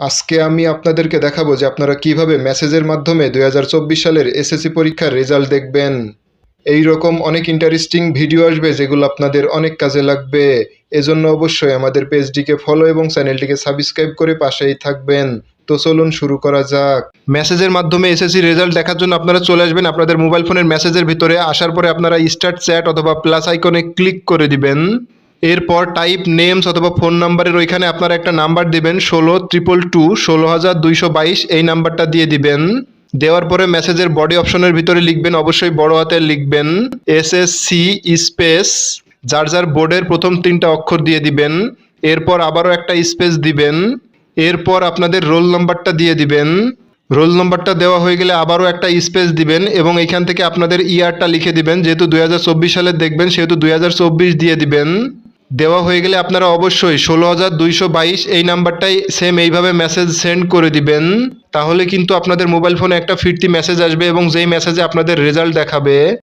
আজকে আমি আপনাদেরকে দেখাবো যে আপনারা কীভাবে মেসেজের মাধ্যমে দুই হাজার চব্বিশ সালের এসএসসি পরীক্ষার রেজাল্ট দেখবেন। এই রকম অনেক ইন্টারেস্টিং ভিডিও আসবে যেগুলো আপনাদের অনেক কাজে লাগবে। এজন্য অবশ্যই আমাদের পেজটিকে ফলো এবং চ্যানেলটিকে সাবস্ক্রাইব করে পাশেই থাকবেন। তো চলুন শুরু করা যাক। মেসেজের মাধ্যমে এসএসসি রেজাল্ট দেখার জন্য আপনারা চলে আসবেন আপনাদের মোবাইল ফোনের মেসেজের ভিতরে। আসার পরে আপনারা স্টার্ট চ্যাট অথবা প্লাস আইকনে ক্লিক করে দিবেন। এরপর টাইপ নেমস অথবা ফোন নাম্বারের ওইখানে আপনারা একটা নাম্বার দিবেন, ষোলো ট্রিপল টু ষোলো হাজার দুইশো বাইশ, এই নাম্বারটা দিয়ে দিবেন। দেওয়ার পরে মেসেজের বডি অপশনের ভিতরে লিখবেন, অবশ্যই বড় হাতে লিখবেন। এস এস সি স্পেস যার যার বোর্ডের প্রথম তিনটা অক্ষর দিয়ে দিবেন। এরপর আবারও একটা স্পেস দিবেন। এরপর আপনাদের রোল নাম্বারটা দিয়ে দিবেন। রোল নাম্বারটা দেওয়া হয়ে গেলে আবারও একটা স্পেস দিবেন এবং এখান থেকে আপনাদের ইয়ারটা লিখে দিবেন। যেহেতু দুই হাজার চব্বিশ সালে দেখবেন, সেহেতু দুই হাজার চব্বিশ দিয়ে দিবেন। দেওয়া হয়ে গেলে আপনারা অবশ্যই ষোলো হাজার দুইশো বাইশ এই নাম্বারটাই সেম এইভাবে মেসেজ সেন্ড করে দিবেন। তাহলে কিন্তু আপনাদের মোবাইল ফোনে একটা ফিরতি মেসেজ আসবে এবং যেই মেসেজে আপনাদের রেজাল্ট দেখাবে